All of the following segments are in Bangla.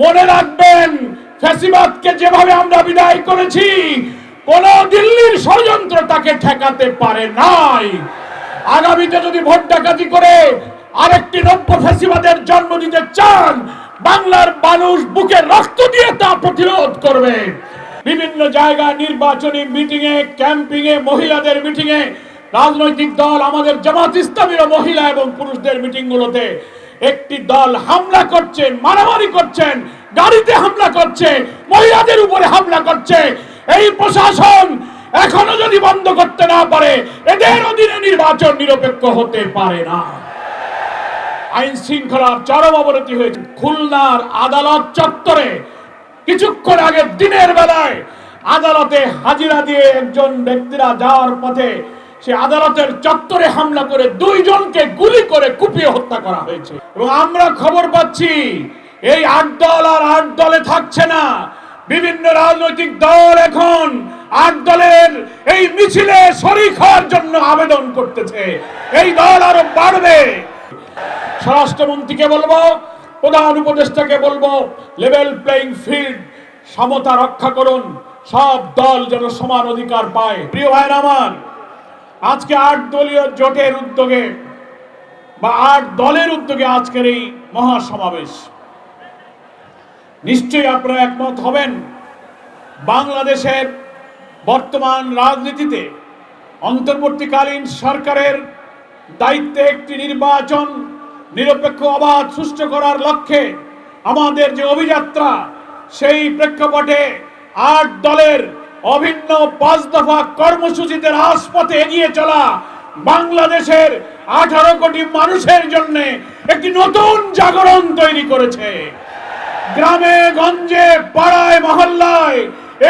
মনে রাখবেন, ফ্যাসিবাদকে যেভাবে আমরা বিদায় করেছি, কোন দিল্লির ষড়যন্ত্র তাকে ঠেকাতে পারে নাই। আগামীতে যদি ভোট ডাকাতি করে আরেকটি নব্য ফ্যাসিবাদের জন্ম দিতে চান, বাংলার মানুষ বুকে রক্ত দিয়ে তা প্রতিরোধ করবে। বিভিন্ন জায়গায় নির্বাচনী মিটিং এ ক্যাম্পিং এ মহিলাদের মিটিং এ রাজনৈতিক দল, আমাদের জামাত ইসলামীর মহিলা এবং পুরুষদের মিটিং গুলোতে একটি দল হামলা করছে, মারামারি করছেন গাড়িতে হামলা করছে, মহিলাদের উপরে হামলা করছে। এই প্রশাসন এখনও যদি বন্ধ করতে না পারে, এদের অধীনে নির্বাচন নিরপেক্ষ হতে পারে না। আইন শৃঙ্খলার চরম অবনতি হয়েছে। খুলনার আদালত চত্বরে কিছুক্ষণ আগে দিনের বেলায় আদালতে হাজিরা দিয়ে একজন ব্যক্তিরা যাওয়ার পথে সে আদালতের চত্বরে হামলা করে দুইজনকে গুলি করে কুপিয়ে হত্যা করা হয়েছে। এবং আমরা খবর পাচ্ছি, এই আট দল আর আট দলে থাকছে না। বিভিন্ন রাজনৈতিক দল এখন আট দলের এই মিছিলে শরিক হওয়ার জন্য আবেদন করতেছে। এই দল আরও বাড়বে। স্বরাষ্ট্রমন্ত্রীকে বলব, প্রধান উপদেষ্টাকে বলব লেভেল প্লেইং ফিল্ড সমতা রক্ষা করুন। সব দল যেন সমান অধিকার পায়। প্রিয় ভাইরা আমার আজকে আট দলীয় জোটের উদ্যোগে বা আট দলের উদ্যোগে আজকের এই মহাসমাবেশ। নিশ্চয়ই আপনারা একমত হবেন, বাংলাদেশের বর্তমান রাজনীতিতে অন্তর্বর্তীকালীন সরকারের দায়িত্বে একটি নির্বাচন নিরপেক্ষ অবাধ সুষ্ঠু করার লক্ষ্যে আমাদের যে অভিযাত্রা, সেই প্রেক্ষাপটে আট দলের অভিন্ন পাঁচ দফা কর্মসূচিতে রাজপথে এগিয়ে চলা বাংলাদেশের আঠারো কোটি মানুষের জন্য একটি নতুন জাগরণ তৈরি করেছে। গ্রামে, গঞ্জে, পাড়ায়, মহল্লায়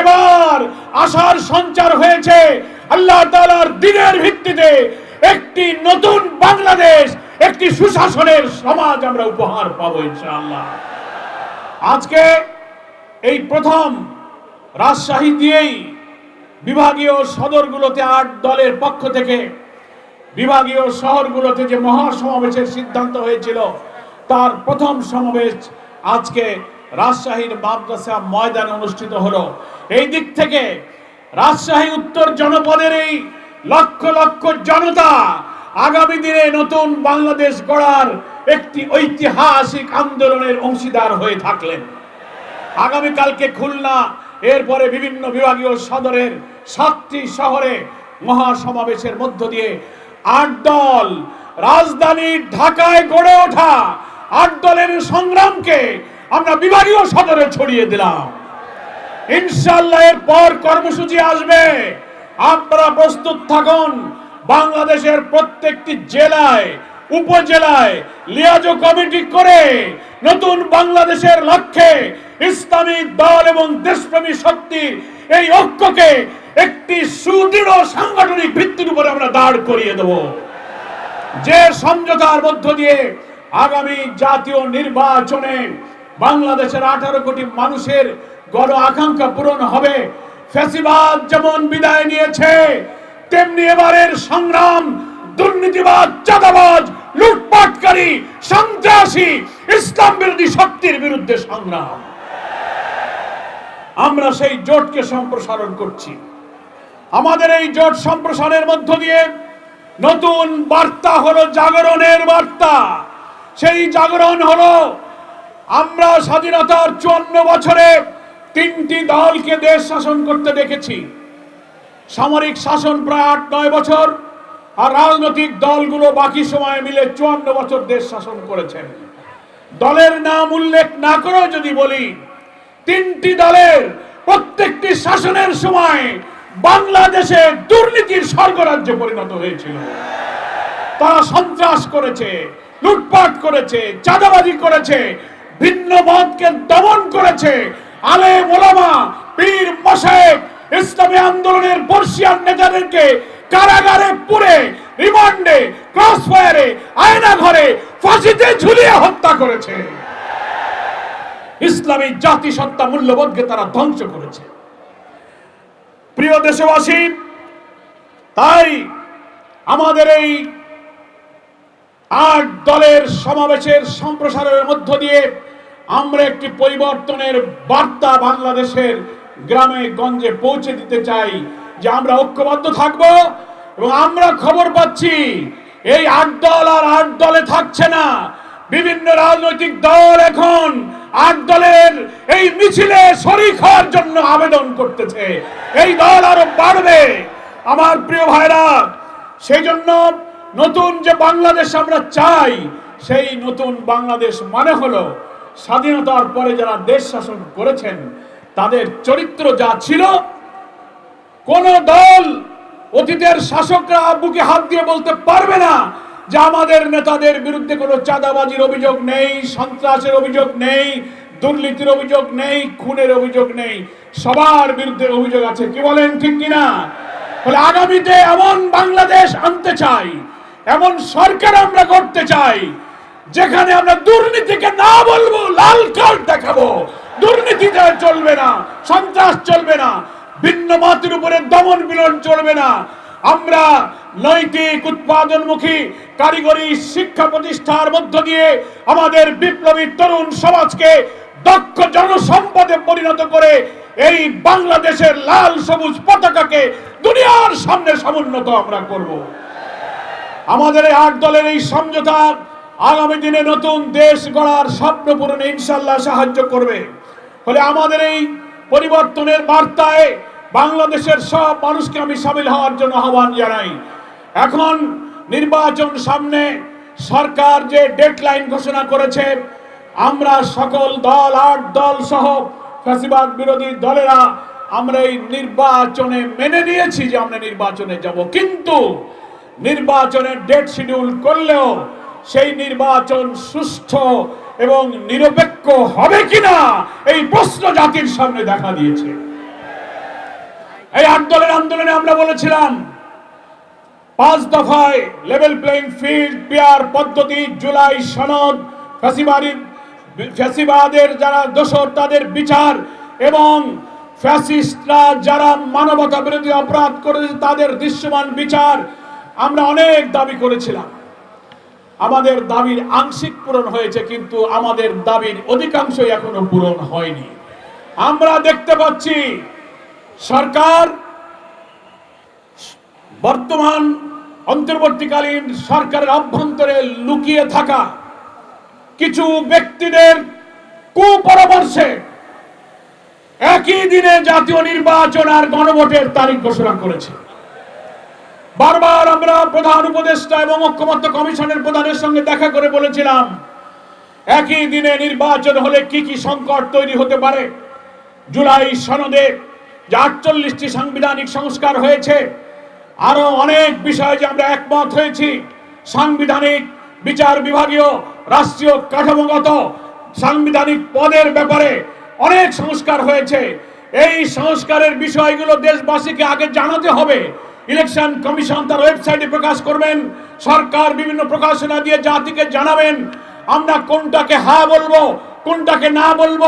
এবার আশার সঞ্চার হয়েছে আল্লাহ তাআলার দিনের ভিত্তিতে একটি নতুন বাংলাদেশ, একটি সুশাসনের সমাজ আমরা উপহার পাবো ইনশাআল্লাহ। আজকে এই প্রথম রাজশাহী দিয়েই বিভাগীয় সদরগুলোতে আট দলের পক্ষ থেকে বিভাগীয় শহরগুলোতে যে মহাসমাবেশের সিদ্ধান্ত হয়েছিল, তার প্রথম সমাবেশ আজকে রাজশাহীর মাদ্রাসা ময়দানে অনুষ্ঠিত হলো। এই দিক থেকে রাজশাহী উত্তর জনপদের এই লক্ষ লক্ষ জনতা আগামী দিনে নতুন বাংলাদেশ গড়ার একটি ঐতিহাসিক আন্দোলনের অংশীদার হয়ে থাকলেন। আগামীকালকে খুলনা এরপরে বিভিন্ন বিভাগীয় সদরের সাতটি শহরে মহাসমাবেশের মধ্য দিয়ে আট দল রাজধানী ঢাকায় গড়ে ওঠা। আট দলের সংগ্রামকে আমরা বিভাগীয় সদরে ছড়িয়ে দিলাম। ইনশাল্লাহ এর পর কর্মসূচি আসবে। আপনারা প্রস্তুত থাকুন। বাংলাদেশের প্রত্যেকটি জেলায় উপজেলায় লিয়াজো কমিটি করে নতুন বাংলাদেশের লক্ষ্যে ইসলামী দল এবং দেশপ্রেমী শক্তি এই ঐক্যকে একটি সুদৃঢ় সাংগঠনিক ভিত্তির উপরে আমরা দাঁড় করিয়ে দেব। যে সমঝোতার মধ্য দিয়ে আগামী জাতীয় নির্বাচনে বাংলাদেশের আঠারো কোটি মানুষের গণ আকাঙ্ক্ষা পূরণ হবে। ফ্যাসিবাদ যেমন বিদায় নিয়েছে, তেমনি এবারের সংগ্রাম দুর্নীতিবাদ, চাঁদাবাজ, লুটপাটকারী, সন্ত্রাসী, ইসলাম বিরোধী শক্তির বিরুদ্ধে সংগ্রাম। আমরা সেই জোটকে সম্প্রসারণ করছি। আমাদের এই জোট সম্প্রসারণের মধ্য দিয়ে নতুন বার্তা হলো জাগরণের বার্তা। সেই জাগরণ হলো আমরা স্বাধীনতার চুয়ান্ন বছরে তিনটি দলকে দেশ শাসন করতে দেখেছি। সামরিক শাসন প্রায় আট নয় বছর আর রাজনৈতিক দলগুলো বাকি সময় মিলে চুয়ান্ন বছর দেশ শাসন করেছেন। দলের নাম উল্লেখ না করেও যদি বলি, তিনটি দলের প্রত্যেকটি শাসনের সময় বাংলাদেশে দুর্নীতির স্বর্গরাজ্যে পরিণত হয়েছিল। তারা সন্ত্রাস করেছে, লুটপাট করেছে, চাঁদাবাজি করেছে, ভিন্ন মতকে দমন করেছে। আলে মোলামা পীর মশেক ইসলামী আন্দোলনের বর্ষিয়ান নেতাদেরকে কারাগারে পুরে রিমান্ডে ক্রস ফায়ারে আয়না ঘরে ফাঁসিতে ঝুলিয়ে হত্যা করেছে। ইসলামী জাতিসত্তা মূল্যবোধকে তারা ধ্বংস করেছে। প্রিয় দেশবাসী, তাই আমাদের এই আট দলের সমাবেশের সম্প্রসারণের মধ্য দিয়ে আমরা একটি পরিবর্তনের বার্তা বাংলাদেশের গ্রামে গঞ্জে পৌঁছে দিতে চাই। যে আমরা ঐক্যবদ্ধ থাকব এবং আমরা খবর পাচ্ছি, এই আট দল আর আট দলে থাকছে না। বিভিন্ন রাজনৈতিক দল এখন আট দলের এই মিছিলে শরিক হওয়ার জন্য আবেদন করতেছে। এই দল আরও বাড়বে। আমার প্রিয় ভাইরা সেই জন্য নতুন যে বাংলাদেশ আমরা চাই, সেই নতুন বাংলাদেশ মানে হলো স্বাধীনতার পরে যারা দেশ শাসন করেছেন, তাদের চরিত্র যা ছিল কোন দল অতীতের শাসকরা বুকে হাত দিয়ে বলতে পারবে না যে আমাদের নেতাদের বিরুদ্ধে কোনো চাঁদাবাজির অভিযোগ নেই, সন্ত্রাসের অভিযোগ নেই, দুর্নীতির অভিযোগ নেই, খুনের অভিযোগ নেই। সবার বিরুদ্ধে অভিযোগ আছে। কি বলেন ঠিক কিনা? ফলে আগামীতে এমন বাংলাদেশ আনতে চাই, এমন সরকার আমরা করতে চাই, যেখানে আমরা দুর্নীতিকে না বলব, লাল কার্ড দেখাবো। দুর্নীতিতে চলবে না, সন্ত্রাস চলবে না। ভিন্ন মাতির উপরে দমন বিলন চলবে না। আমরা নৈতিক উৎপাদনমুখী কারিগরি শিক্ষা প্রতিষ্ঠার মধ্য দিয়ে আমাদের বিপ্লবী তরুণ সমাজকে দক্ষ জনসম্পদে পরিণত করে এই বাংলাদেশের লাল সবুজ পতাকাকে দুনিয়ার সামনে সমুন্নত আমরা করব। আমাদের এই দলের এই সমঝোতা আগামী দিনে নতুন দেশ গড়ার স্বপ্ন পূরণে ইনশাল্লাহ সাহায্য করবে। ফলে আমাদের এই পরিবর্তনের বার্তায় বাংলাদেশের সব মানুষকে আমি সামিল হওয়ার জন্য আহ্বান জানাই। এখন নির্বাচন সামনে সরকার যে ডেডলাইন ঘোষণা করেছে, আমরা সকল দল, আট দল সহ ফ্যাসিবাদ বিরোধী দলেরা আমরা এই নির্বাচনে মেনে নিয়েছি যে আমরা নির্বাচনে যাব। কিন্তু নির্বাচনের ডেট শিডিউল করলেও সেই নির্বাচন সুষ্ঠু এবং নিরপেক্ষ হবে কিনা, এই প্রশ্ন জাতির সামনে দেখা দিয়েছে। এই আট দলের আন্দোলনে আমরা বলেছিলাম, পাঁচ দফায় লেভেল প্লেইং ফিল্ড পিয়ার পদ্ধতি, জুলাই সনদ ফ্যাসিবাদীর ফ্যাসিবাদের যারা দোষর, তাদের বিচার এবং ফ্যাসিস্টরা যারা মানবতা বিরোধী অপরাধ করেছে, তাদের দৃশ্যমান বিচার আমরা অনেক দাবি করেছিলাম। আমাদের দাবির আংশিক পূরণ হয়েছে, কিন্তু আমাদের দাবির অধিকাংশই এখনও পূরণ হয়নি। আমরা দেখতে পাচ্ছি সরকার বর্তমান অন্তর্বর্তীকালীন সরকারের অভ্যন্তরে লুকিয়ে থাকা কিছু ব্যক্তিদের কুপরামর্শে একই দিনে জাতীয় নির্বাচন আর গণভোটের তারিখ ঘোষণা করেছে। বারবার আমরা প্রধান উপদেষ্টা এবং ঐক্যমত্য কমিশনের প্রধানের সঙ্গে দেখা করে বলেছিলাম, একই দিনে নির্বাচন হলে কি কি সংকট তৈরি হতে পারে? জুলাই সনদে যে আটচল্লিশটি সাংবিধানিক সংস্কার হয়েছে, আরও অনেক বিষয়ে যে আমরা একমত হয়েছি। সাংবিধানিক বিচার বিভাগীয় রাষ্ট্রীয় কাঠামোগত সাংবিধানিক পদের ব্যাপারে অনেক সংস্কার হয়েছে। এই সংস্কারের বিষয়গুলো দেশবাসীকে আগে জানাতে হবে। ইলেকশন কমিশন তার ওয়েবসাইটে প্রকাশ করবেন, সরকার বিভিন্ন প্রকাশনা দিয়ে জাতিকে জানাবেন, আমরা কোনটাকে হ্যাঁ বলব কোনটাকে না বলব?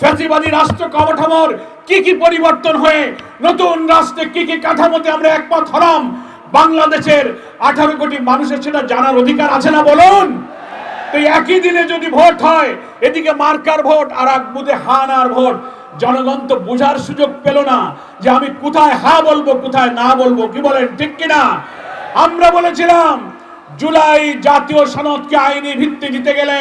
ফ্যাসিবাদী রাষ্ট্র কাঠামোর কি কি পরিবর্তন হয়ে, নতুন রাষ্ট্রে কি কি কাঠামোতে আমরা একমত হলাম? বাংলাদেশের আঠারো কোটি মানুষের সেটা জানার অধিকার আছে না বলুন? তো একই দিনে যদি ভোট হয়, এদিকে মার্কার ভোট আর এক বুধে হানার ভোট, জনগণ তো বোঝার সুযোগ পেল না যে আমি কোথায় হা বলব, কোথায় না বলব, কি বলেন, ঠিক কিনা? আমরা বলেছিলাম, জুলাই জাতীয় সনদকে আইনি ভিত্তি দিতে গেলে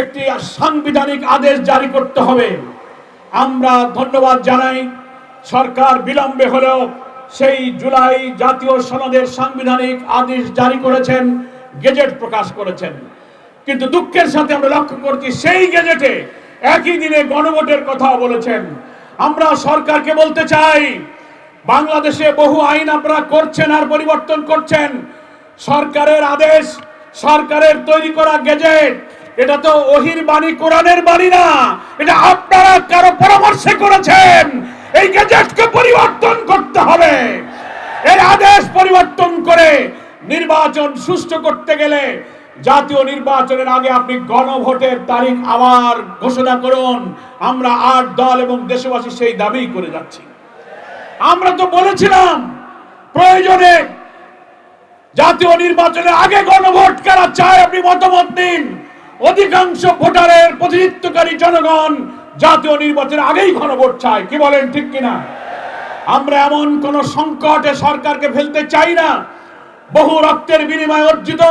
একটি সাংবিধানিক আদেশ জারি করতে হবে। আমরা ধন্যবাদ জানাই। সরকার বিলম্বে হলেও সেই জুলাই জাতীয় সনদের সাংবিধানিক আদেশ জারি করেছেন, গেজেট প্রকাশ করেছেন। কিন্তু দুঃখের সাথে আমরা লক্ষ্য করছি, সেই গেজেটে একই দিনে গণভোটের কথা বলেছেন। আমরা সরকারকে বলতে চাই, বাংলাদেশে বহু আইন আপনারা করছেন আর পরিবর্তন করছেন। সরকারের আদেশ, সরকারের তৈরি করা গেজেট এটা তো ওহির বাণী, কোরআনের বাণী না। এটা আপনারা কারও পরামর্শে করেছেন। এই গেজেটকে পরিবর্তন করতে হবে। এই আদেশ পরিবর্তন করে নির্বাচন সুষ্ঠু করতে গেলে জাতীয় নির্বাচনের আগে আপনি গণভোটের তারিখ আবার ঘোষণা করুন। আমরা আট দল এবং দেশবাসী সেই দাবি করে যাচ্ছি। আমরা তো বলেছিলাম, প্রয়োজনে জাতীয় নির্বাচনের আগে গণভোট কারা চায় আপনি মতামত নিন অধিকাংশ ভোটারের প্রতিনিধিত্বকারী জনগণ জাতীয় নির্বাচনের আগেই গণভোট চায়। কি বলেন, ঠিক কিনা? আমরা এমন কোন সংকটে সরকারকে ফেলতে চাই না। বহু রক্তের বিনিময়ে অর্জিত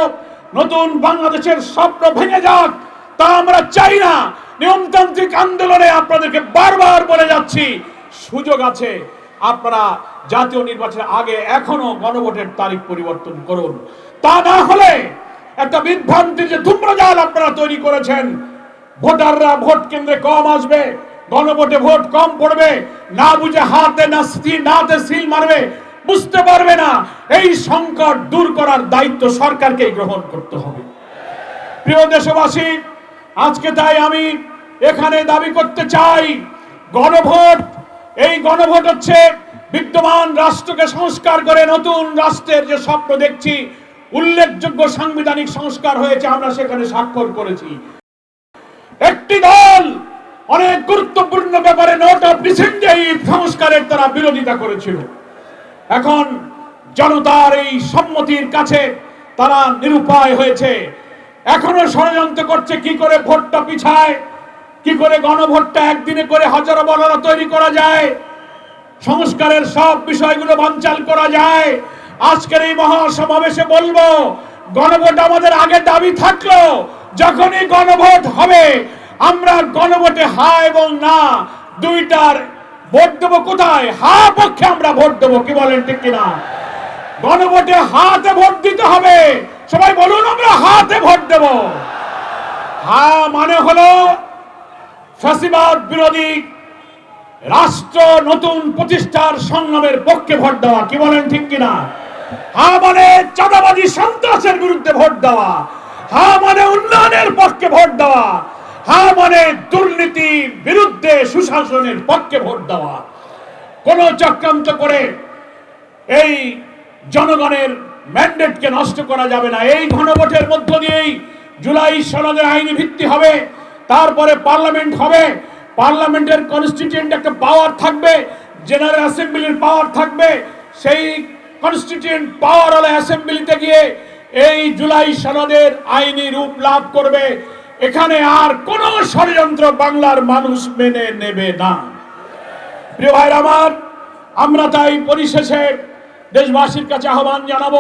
নতুন বাংলাদেশের স্বপ্ন ভেঙে যাক, তা আমরা চাই না। নিয়মতান্ত্রিক আন্দোলনে আপনাদেরকে বারবার বলে যাচ্ছি, সুযোগ আছে। আপনারা জাতীয় নির্বাচনের আগে এখনও গণভোটের তারিখ পরিবর্তন করুন। তা না হলে একটা বিভ্রান্তির যে ধূম্রজাল আপনারা তৈরি করেছেন। ভোটাররা ভোট কেন্দ্রে কম আসবে, গণভোটে ভোট কম পড়বে, না বুঝে হাতে না স্থির নাতে সিল মারবে, বুঝতে পারবে না। এই সংকট দূর করার দায়িত্ব সরকারকেই গ্রহণ করতে হবে। প্রিয় দেশবাসী, আজকে তাই আমি এখানে দাবি করতে চাই, গণভোট, এই গণভোট হচ্ছে বিদ্যমান রাষ্ট্রকে সংস্কার করে নতুন রাষ্ট্রের যে স্বপ্ন দেখছি উল্লেখযোগ্য সাংবিধানিক সংস্কার হয়েছে, আমরা সেখানে স্বাক্ষর করেছি। একটি দল অনেক গুরুত্বপূর্ণ ব্যাপারে নোট অফ ডিসেন্ট এই সংস্কারের তারা বিরোধিতা করেছিল। এখন জনতার এই সম্মতির কাছে তারা নিরুপায় হয়েছে। এখনও ষড়যন্ত্র করছে, কি করে ভোটটা পিছায়, কি করে গণভোটটা একদিনে করে হাজারো বলারা তৈরি করা যায়, সংস্কারের সব বিষয়গুলো বানচাল করা যায়। আজকের এই মহাসমাবেশে বলব, গণভোট আমাদের আগে দাবি থাকল, যখনই গণভোট হবে, আমরা গণভোটে হা এবং না, দুইটার ভোট দেবো কোথায়? হা পক্ষে আমরা ভোট দেবো, কি বলেন ঠিক কিনা? গণভোটে হাতে ভোট দিতে হবে, সবাই বলুন আমরা হাতে ভোট দেব। হা মানে হলো ফ্যাসিবাদ বিরোধী রাষ্ট্র নতুন প্রতিষ্ঠার সংগ্রামের পক্ষে ভোট দেওয়া, কি বলেন ঠিক কিনা? হা মানে চাঁদাবাজি সন্ত্রাসের বিরুদ্ধে ভোট দেওয়া হা মানে উন্নয়নের পক্ষে ভোট দেওয়া হা মানে দুর্নীতি বিরুদ্ধে সুশাসনের পক্ষে ভোট দেওয়া। কোন চক্রান্ত করে এই জনগণের ম্যান্ডেটকে নষ্ট করা যাবে না। এই গণভোটের মধ্য দিয়েই জুলাই সনদের আইনি ভিত্তি হবে, তারপরে পার্লামেন্ট হবে। পার্লামেন্টের কনস্টিটিউয়েন্ট একটা পাওয়ার থাকবে, জেনারেল অ্যাসেম্বলির পাওয়ার থাকবে, সেই কনস্টিটিউয়েন্ট পাওয়ার হলে অ্যাসেম্বলিতে গিয়ে এই জুলাই সনদের আইনি রূপ লাভ করবে। এখানে আর কোন ষড়যন্ত্র বাংলার মানুষ মেনে নেবে না। প্রিয় ভাইর আমার, আমরা তাই পরিশেষে দেশবাসীর কাছে আহ্বান জানাব,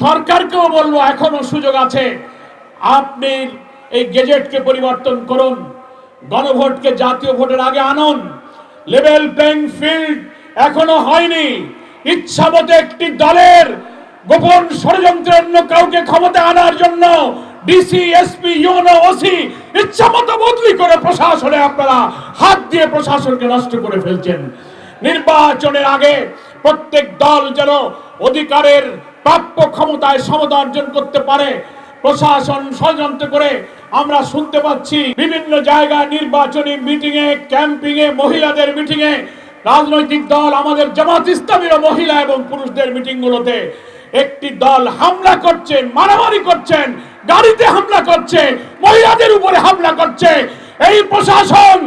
সরকারকেও বলব এখনও সুযোগ আছে। আপনি এই গেজেটকে পরিবর্তন করুন, গণভোটকে জাতীয় ভোটের আগে আনুন। লেভেল প্লেইং ফিল্ড এখনও হয়নি। ইচ্ছা মতো একটি দলের গোপন ষড়যন্ত্রে অন্য কাউকে ক্ষমতা আনার জন্য ডিসি এসপি ইউনো ওসি ইচ্ছা মতো বদলি করে প্রশাসনে আপনারা হাত দিয়ে প্রশাসনকে নষ্ট করে ফেলছেন। নির্বাচনের আগে প্রত্যেক দল যেন অধিকারের প্রাপ্য ক্ষমতায় সমতা অর্জন করতে পারে। প্রশাসন ষড়যন্ত্র করে আমরা শুনতে পাচ্ছি বিভিন্ন জায়গায় নির্বাচনী মিটিং এ ক্যাম্পিং এ মহিলাদের মিটিং এ রাজনৈতিক দল আমাদের জামাত ইসলামীর মহিলা এবং পুরুষদের মিটিং গুলোতে একটি দল হামলা করছেন মারামারি করছেন গাড়িতে হামলা করছে, মহিলাদের উপরে হামলা করছে। এই প্রশাসন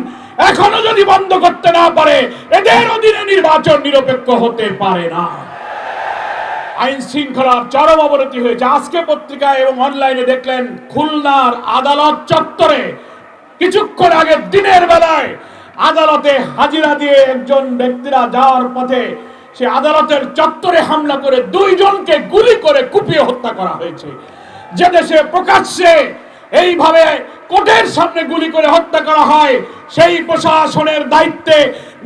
এখনও যদি বন্ধ করতে না পারে, এদের অধীনে নির্বাচন নিরপেক্ষ হতে পারে না। আইন শৃঙ্খলার চরম অবনতি হয়েছে। আজকে পত্রিকায় এবং অনলাইনে দেখলেন, খুলনার আদালত চত্বরে কিছুক্ষণ আগে দিনের বেলায় আদালতে হাজিরা দিয়ে একজন ব্যক্তিরা যাওয়ার পথে সে আদালতের চত্বরে হামলা করে দুইজনকে গুলি করে কুপিয়ে হত্যা করা হয়েছে। যে দেশে প্রকাশ্যে এইভাবে কোর্টের সামনে গুলি করে হত্যা করা হয়, সেই প্রশাসনের দায়িত্বে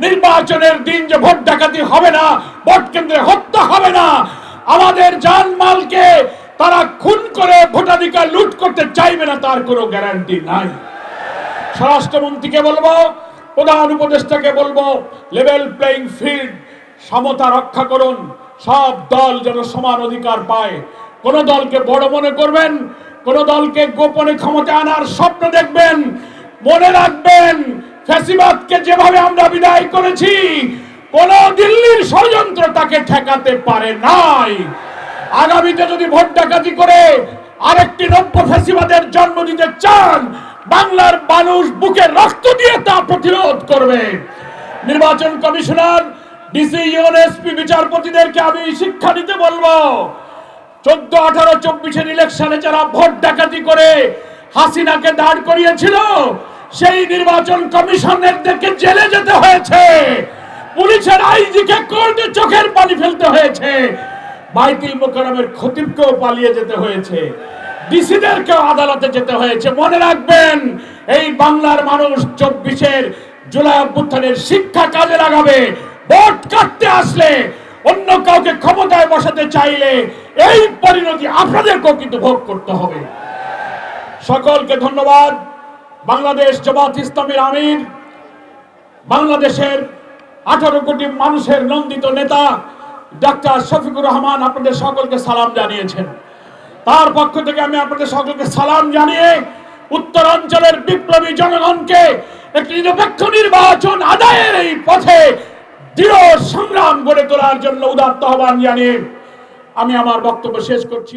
নির্বাচনের দিন যে ভোট ডাকাতি হবে না, ভোট কেন্দ্রে হত্যা হবে না, আমাদের জানমালকে তারা খুন করে ভোটাধিকার লুট করতে চাইবে না, তার কোনো গ্যারান্টি নাই। স্বরাষ্ট্রমন্ত্রীকে বলব প্রধান উপদেষ্টাকে বলব লেভেল প্লেইং ফিল্ড সমতা রক্ষা করুন। সব দল যেন সমান অধিকার পায়। কোন দলকে বড় মনে করবেন, কোন দলকে গোপনে ক্ষমতা আনার স্বপ্ন দেখবেন। মনে রাখবেন, ফ্যাসিবাদকে যেভাবে আমরা বিদায় করেছি, কোন দিল্লির ষড়যন্ত্র তাকে ঠেকাতে পারে নাই। আগামীতে যদি ভোট ডাকাতি করে আরেকটি নব্য ফ্যাসিবাদের জন্ম দিতে চান বাংলার মানুষ বুকে রক্ত দিয়ে তা প্রতিরোধ করবে। নির্বাচন কমিশনার ডিসি ইউএনএসপি বিচারপতিদেরকে আমি শিক্ষা দিতে বলব। চোদ্দ, আঠারো, চব্বিশের ইলেকশনে যারা ভোট ডাকাতি করে হাসিনাকে দাঁড় করিয়েছিল, সেই নির্বাচন কমিশনারদেরকে জেলে যেতে হয়েছে। পুলিশের আইজিকে কোর্টে চোখের পানি ফেলতে হয়েছে। বাইতুল মোকারমের খতিবকেও পালিয়ে যেতে হয়েছে। ডিসিদেরকেও আদালতে যেতে হয়েছে। মনে রাখবেন, এই বাংলার মানুষ চব্বিশের জুলাই অভ্যুত্থানের শিক্ষা কাজে লাগাবে। ভোট কাটতে আসলে অন্য কাউকে ক্ষমতায় বসাতে চাইলে এই পরিণতি আপনাদেরকেও কিন্তু ভোগ করতে হবে। সকলকে ধন্যবাদ। বাংলাদেশ জামাত ইসলামের আমির, বাংলাদেশের আঠারো কোটি মানুষের নন্দিত নেতা ডাক্তার শফিকুর রহমান আপনাদের সকলকে সালাম জানিয়েছেন। তার পক্ষ থেকে আমি আপনাদের সকলকে সালাম জানিয়ে উত্তরাঞ্চলের বিপ্লবী জনগণকে একটি নিরপেক্ষ নির্বাচন আদায়ের এই পথে দৃঢ় সংগ্রাম গড়ে তোলার জন্য উদাত্ত আহ্বান জানিয়ে আমি আমার বক্তব্য শেষ করছি।